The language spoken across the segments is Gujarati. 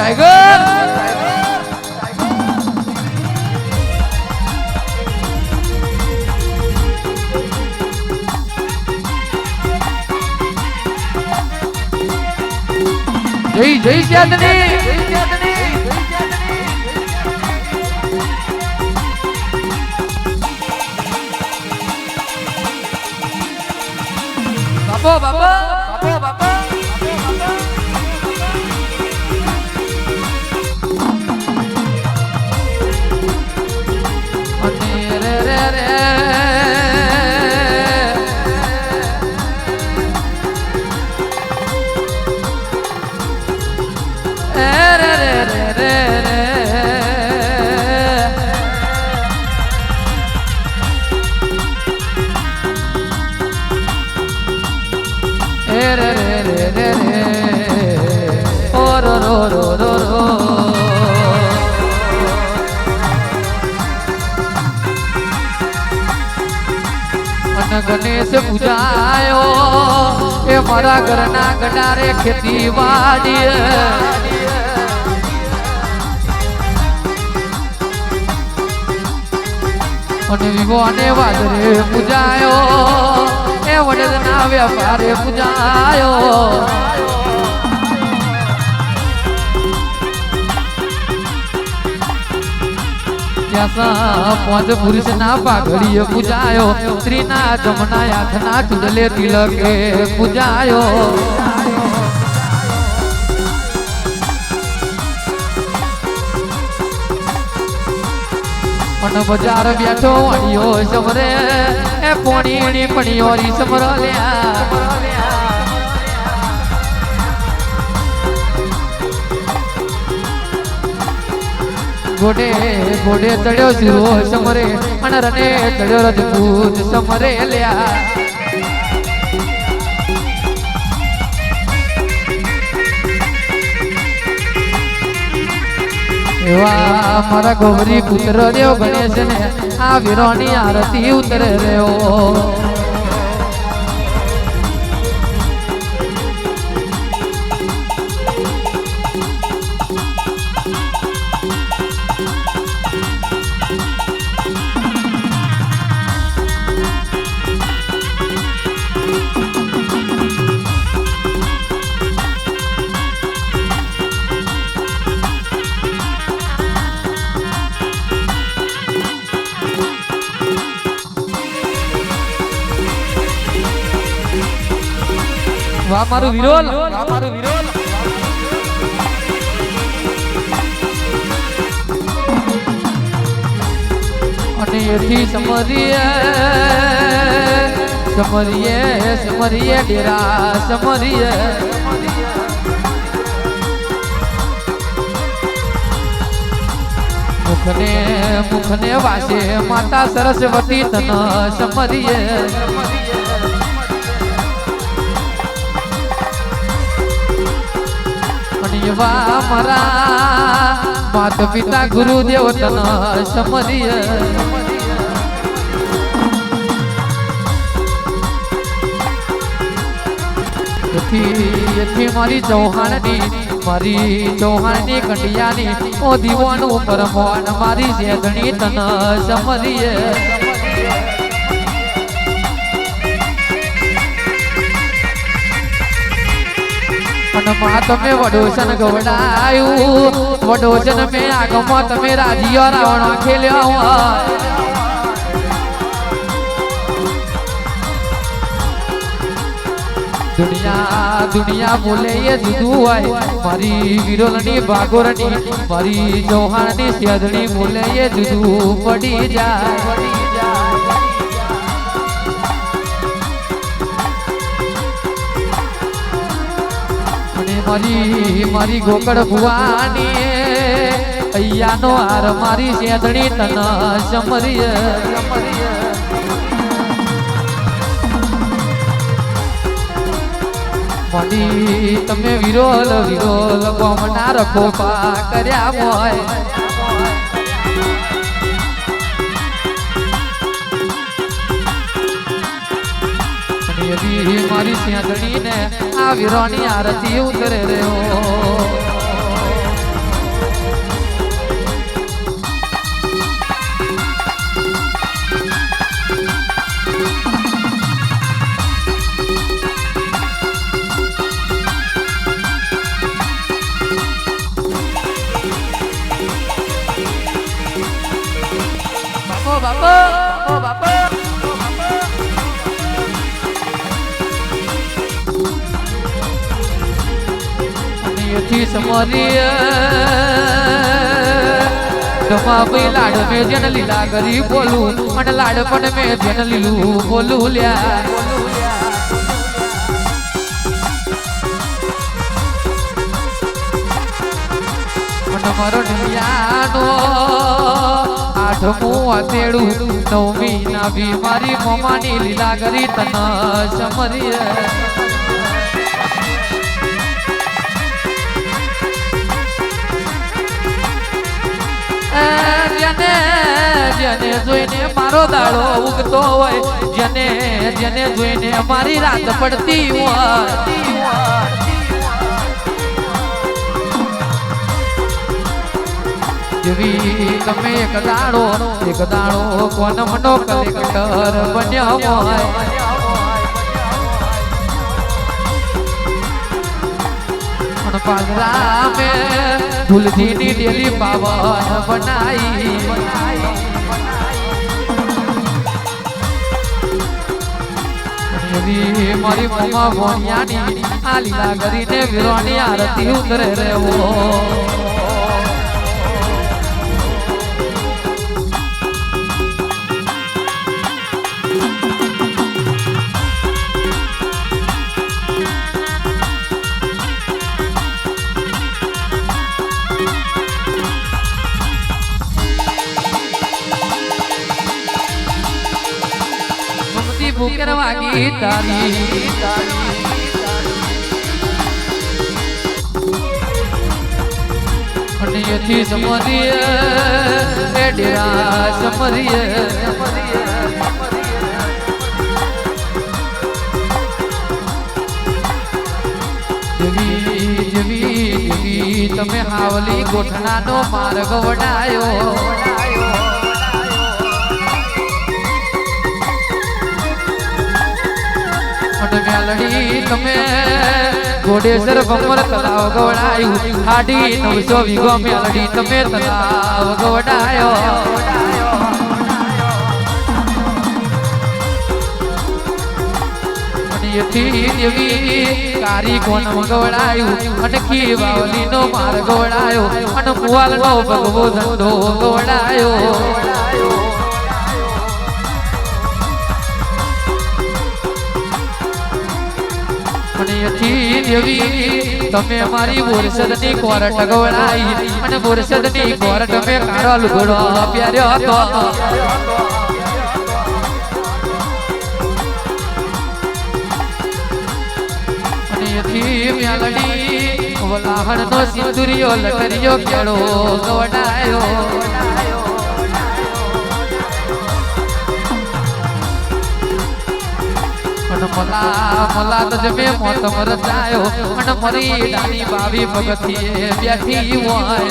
ટાઈગર જય જય બાપો બાપો બાપો. મારા ઘરના ગડારે ખેતી વાડી અને વિવો અને વાદરે પૂજાયો. એ વડદના વ્યાપારે પૂજાયો. પાંચ પુરુષ ના પાઘડીએ પૂજાયો, સ્ત્રીના જમના હાથના ચુડલે તિલકે પૂજાયો. પણ બજાર બેઠો અડિયો સમરે, એ પોણીની પણીઓ રી સમર લ્યા. ગોડે ગોડે ચડ્યો શિરો સમરે અને રને ચડ્યો રજપૂત સમરે લ્યા. મારા ગોરી પુત્ર રહ્યો ગણેશ ને આ વીરોની આરતી ઉતરે રહ્યો. વાહ મારું વિરોલ. વાહ મારું વિરોલ. અને એથી સમરીએ સમરીએ સમરીએ ડેરા સમરીએ. મુખને મુખને વાસે માતા સરસ્વતી તન સમરીએ. અને મરા માત પિતા ગુરુદેવ તન સમરીય એથી મારી ચૌહાણની મારી ચૌહાણની કંડિયાની ઓ દીવાનું પરમવાન, મારી શેધણી તન સમરીય અને માં તમે વડોસન ગવડાયું. વડોસન મેં આગમાં તમે રાજીઓ રાવણ ખેલ્યો દુનિયા દુનિયા બોલે એ જુદું હોય. મારી વિરોલની, ભાગોરની, મારી ચૌહાણની સેદણી બોલે એ જુદું પડી જાય. મારી મારી ગોકળ ભુવાની અહીંયાનો હાર મારી સેદણી તન સમરીય મની તમે વિરોલ વિરોલ ગોમના રખો પા કર્યા હોય મારી સેંધણી ને વીરોની આરતી ઉતરે રહ્યો. ગમા લાડ મેં જેને લીલા કરી બોલું, અને લાડ પણ મેં જેને લીલું બોલું લ્યા. મારો ઢલિયાનો આઠમું આતેડું નવમી ના બીમારી મમાની લીલા કરી તન સમરીએ જેને જોઈને મારો દાડો ઉગતો હોય, જેને જેને જોઈને મારી રાત પડતી હોય. જેવી તમે એક દાડો એક દાડો કોન મનો કલેક્ટર બન્યો હોય. પણ પાલરા મે પાવન બનાઈ. એવી મારી મમ્મા ભોણિયાની આ લીલા કરીને વિરોની આરતી ઉતરે રેવો તારી અને સમરીય એ ડેરા સમરીએ જેવી જેવી જેવી તમે હાવલી ગોઠણાનો માર્ગ વડાયો અને મેલડી તમે ઘોડેસર ભમર તલાવ ગવડાયું હાડી નવસો વીઘો મેલડી તમે તલાવ ગવડાયો દેવી કારી ગવડાયો અને મુવાલ નો ભગવો ધંધો ગવડાયો અને એથી દેવી તમે મારી બોરસદની કોરટ ગવડાઈ અને બોરસદની કોરટ મેં કાળો લુગડો પ્યાર્યો હતો. અને એથી મ્યાલડી સિંદુરિયો લટરિયો કેળો ગવડાયો. અને મલા મલા તો જમે મોતમ રચાયો અને મરી ડાની બાવી ભગતીએ બેઠી હોય.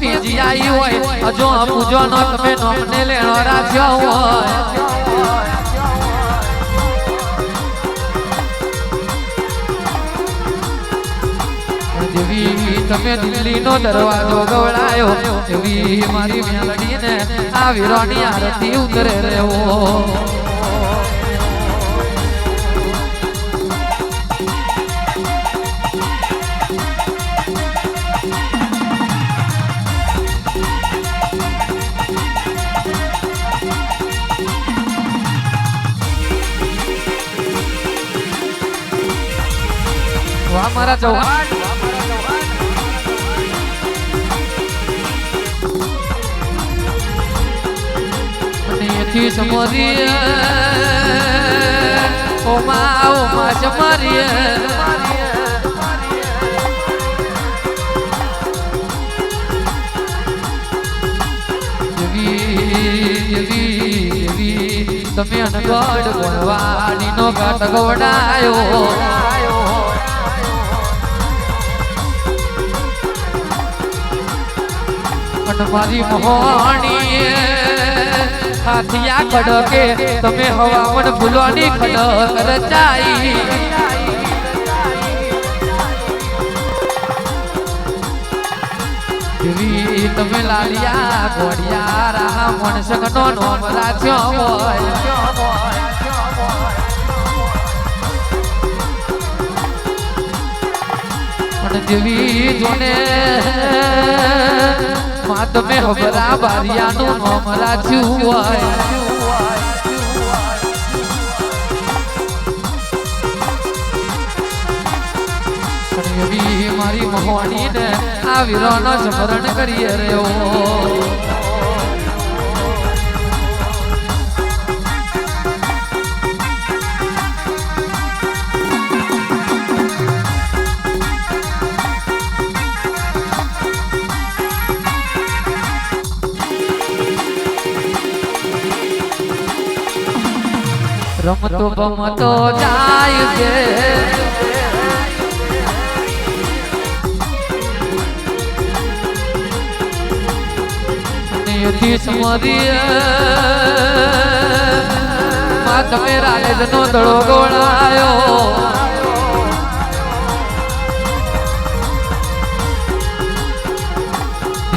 બીજી આવી હોય. હજુ પૂજો નો તમે નોમને લેણો રાખ્યો હોય. દેવી તમે દિલ્હીનો દરવાજો ગવડાયો એવી મારી મેલડીને આ વીરોની આરતી ઉતરે રેવો મારા ચૌહાણ. એથી સમરીએ ઓમા ઓમા દેવી તમે અનગઢ ગોળવાડી નો ઘાટ ગોડાયો અને મારી મોહણી સાથિયા ખડકે, તમે હવામન ભૂલવાની ખડક રચાઈ. તમે લાલિયા ગોડિયા રાહ મણસક નો રાખ્યો હોય. પણ જોને માં તમે હબરા બારિયાનું નોમ રાખ્યું મારી મહોણી ને આ વીરોનો સ્મરણ કરીએ રહ્યો. રમતો બમતો જાય છે. તમે રાજનો દડો ગોળાયો.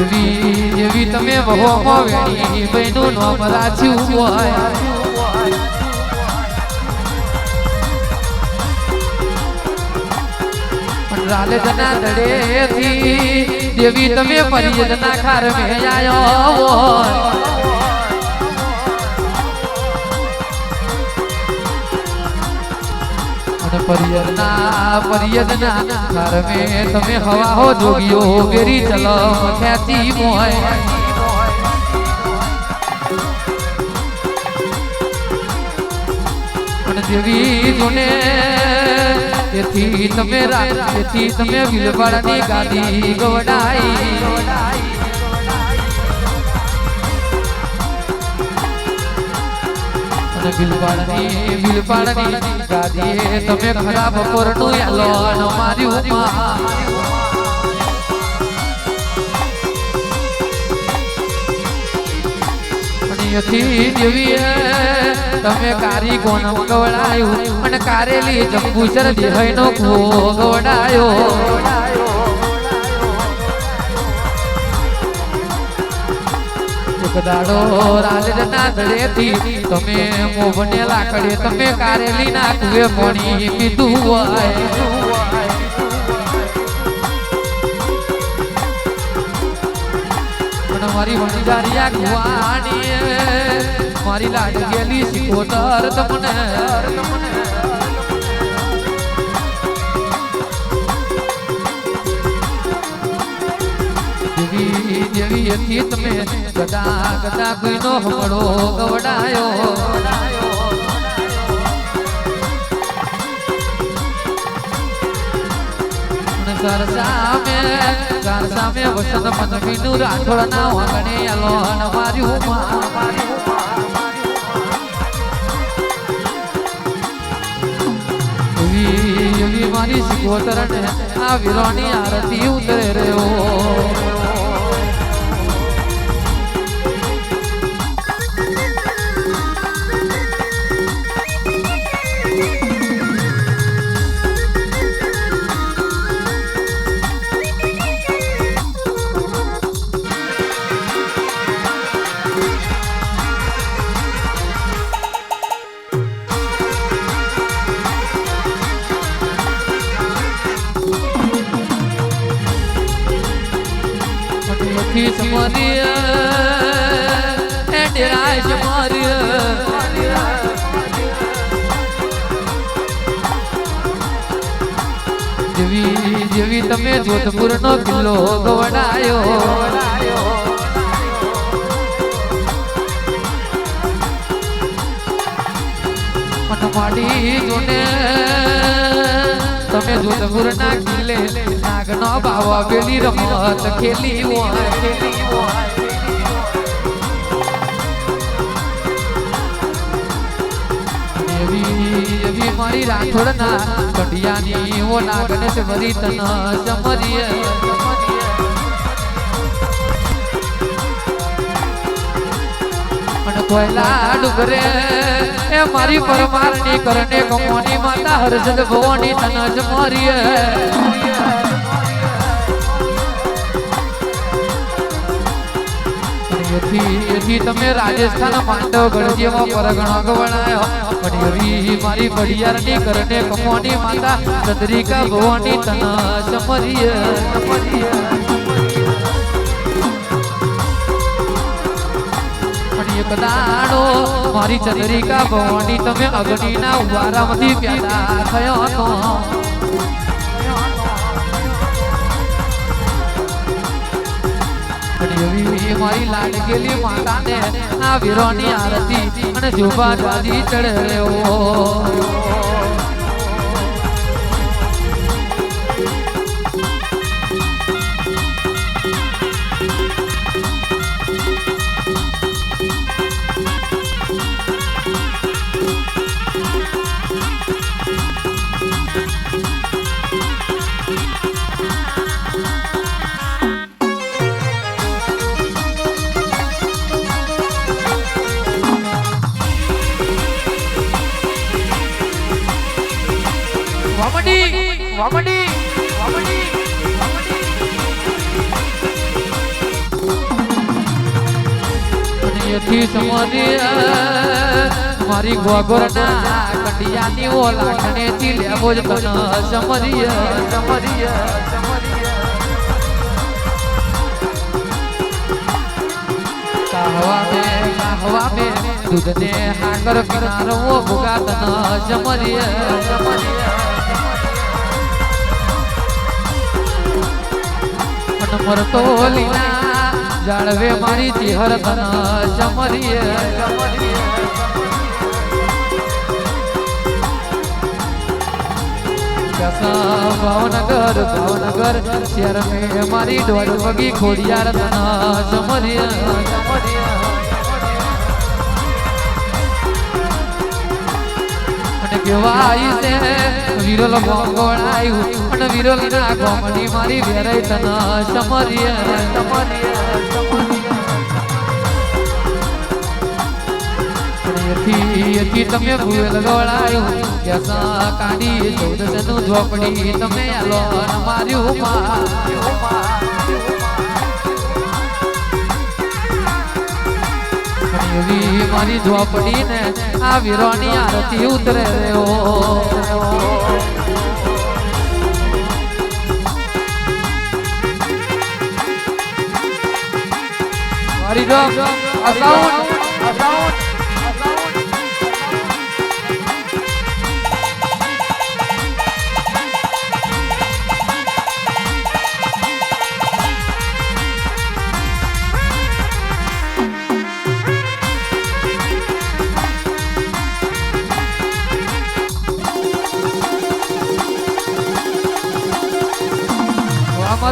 એવી જેવી તમે વહોમાં વેણી બહેનું નામ રાખ્યું હોય. રાલેજના દડેથી દેવી તમે પરિયજના ખાર મે આયો પરિયજના પરિયજના ખાર મે તમે હવા હો જોગીઓ ગેરી ચલો ખ્યાતિ મોય. દેવી જોને તેથી તમે તેથી તમે વિલવાડાની ગાદી ગવડાઈ ગાદીએ તમે ખરાબ બપોરનું એલોન માર્યું માં. અને દેવીએ તમે કારી કોણ ગવડાયું અને કારેલી જંબુસર દેહયનો નો ઘોડાયો તમે તમે કારેલી ના કુએ પાણી પીધું મારી વણજારિયા ગુવાની મારી લાડ ગેલી તમને દેવી દેવી એથી તમે ગદા ગદા કોઈનો હમળો ગવડાયો. એવી એવી મારી સિકોતર આ વિરોની આરતી ઉતરે રહ્યો સમરીએ એ ડેરાય સમરીએ જેવી જેવી તમે જોધપુરનો કિલ્લો ગવડાયો. મઠમાડી જોને તમે જોધપુરના કિલ્લે નાગનો બાવા પેલી રમત ખેલી હોય. મારી રાઠોડના કંડિયાની ઓ નાગને વરી તન સમરીએ પણ કોયલા ડુગરે એ મારી પરમારની કરને કમોની માતા હર્ષદ ભવાની તન સમરીએ એથી એથી તમે રાજસ્થાન માંડવગઢ જેવા પરગણા ગવણાયો. પણ એવી મારી બડિયારની કરને કમોની માતા ચંદ્રિકા ભવાની તન સમરીય સમરીય એક મારી ચંદ્રિકા ભવાની તમે અગ્નિના ઉવારામાંથી પ્યાદા થયો હતો મારી લાડકેલી માતાને આ વીરોની આરતી અને જોબા દાદી ચડ્યો મારી ગોગોરના કટિયાની ઓ લાખણે થી લેવો જ તન સમરીય સમરીય સમરીય મે કહવા મે દૂધને હાકર કિનારો ભૂગા તન સમરીય સમરીય પણ મરતો લીલા જાળવે મારી ચિહર તન સમરીએ ભાવનગર ભાવનગર શહેર મેં મારી દોડ વગી ખોડિયાર તન સમરીએ તમે ભૂલ ગોળાયું કાઢી તમે આલો માર્યું. એવી મારી ઝોપડી ને આ વીરોની આરતી ઉતરે રહ્યો. મારી જો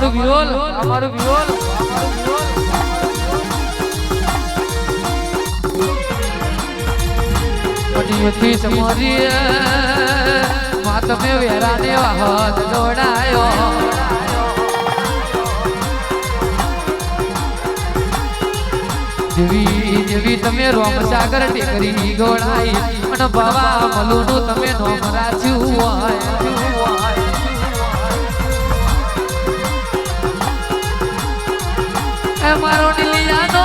અમારું વિરોલ અમારું વિરોલ સમોરી માતમે વેરાને વાહત દોડાયો જેવી જેવી તમે રોમ સાગર ટેકરી ગોળાઈ અને બાવા મલુનું તમે નોમ રાખ્યું હોય. મારો ડીલિયાનો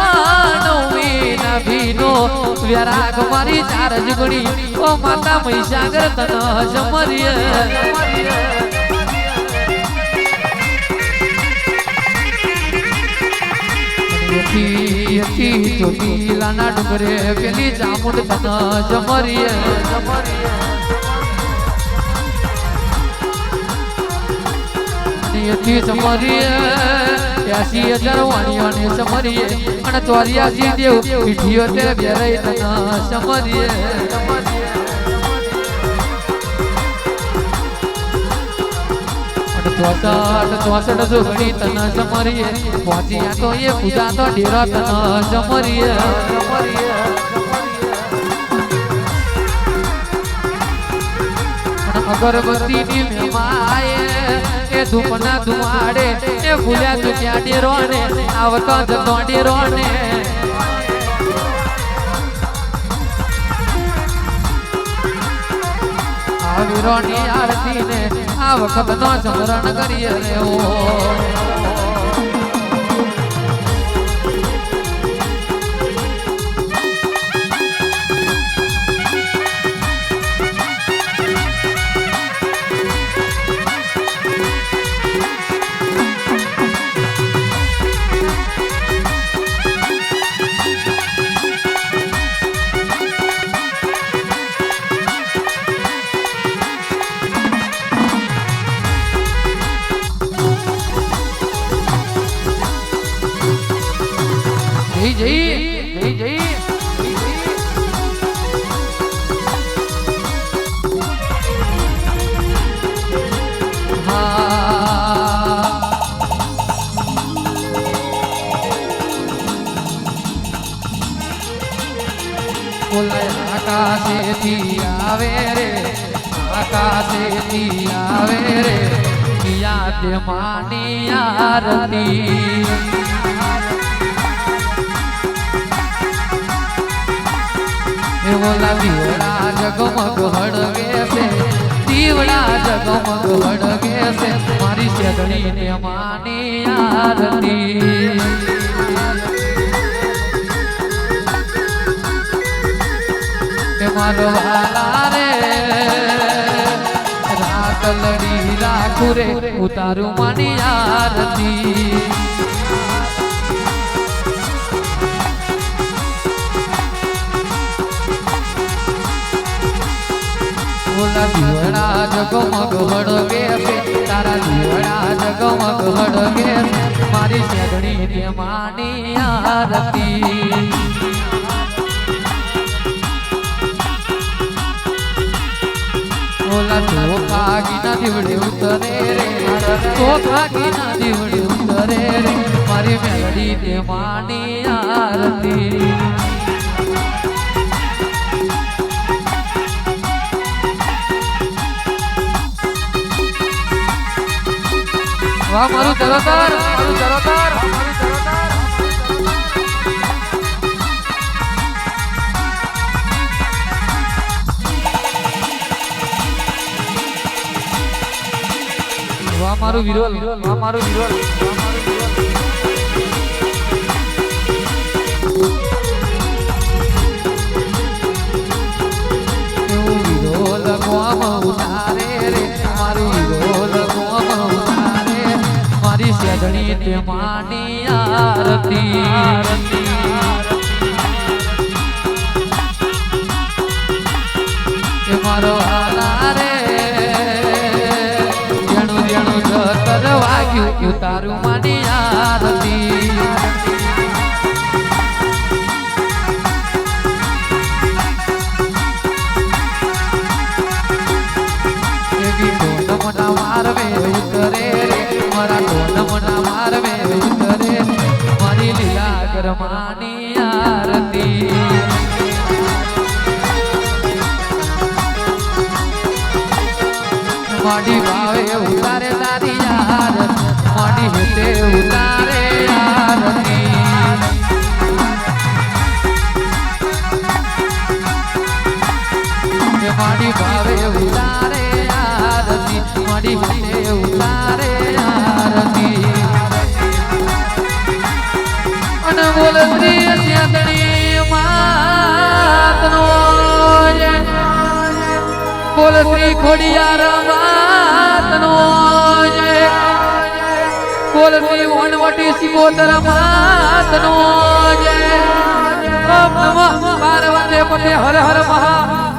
નવમી નભીનો વ્યારાગ મારી ચાર જુગડી, ઓ માતા મહીસાગર તન સમરીય યથી યથી ચોટીલાના ડુંગરે પેલી ચામુંડ તન ત્યાસી હજાર વાણીઓને સમરીએ અને ચોર્યાસી દેવ પીઠીઓ તે બેરાઈ તના સમરીએ. તો એ પૂજા તો સમરીએ. અગરબત્તી ની એ ધૂપના ધુમાડે, એ ભૂલ્યા ચૂક્યા ડેરો ને આવતો જતો ડેરો ને વીરોની આરતી ને આ નો સમરણ કરીએ. રે ઓ આકાશેથી આવે રે યાદ માની આરતી. બોલા દીવડા જગમગ હળગે છે, દીવડા જગમગ હળગે છે, મારી શેદણી ને માની આરતી. મારો વાલા લડી રાખું રે ઉતારું માની આરતી. દીવડા જગમગ હળગે છે તારા મારી શેગણી ઓલા તો કાગીના દીવડે ઉતરે રે. તો કાગીના દીવડે ઉતરે રે. મારી મેલડી તે માની આરતી. વાહ, મારું જરોતર મારું જરોતર વાહ મારું વિરોલ. વાહ મારું વિરોલ. મારું વિરોલ ગોમ ઉતારે રે મારું વિરોલ. ઉતારે મારી શેદણી તે માની આરતી. કે વાગ્યું ઉતારું માની આરતી. એવી ટોનમના મારવે ઉતરે રે મારા મારવે ઉતરે મારી માડી હેતે ઉતારે આરતી માડી ભાવે ઉતારે આરતી માડી હેતે ઉતારે આરતી અને બોલ શ્રી માતનો જય ખોડિયાર માતનો જય બોલ વણવટી સિકોતર માતનો જય. ઓમ નમઃ. પાર્વતી પતે હર હર મહા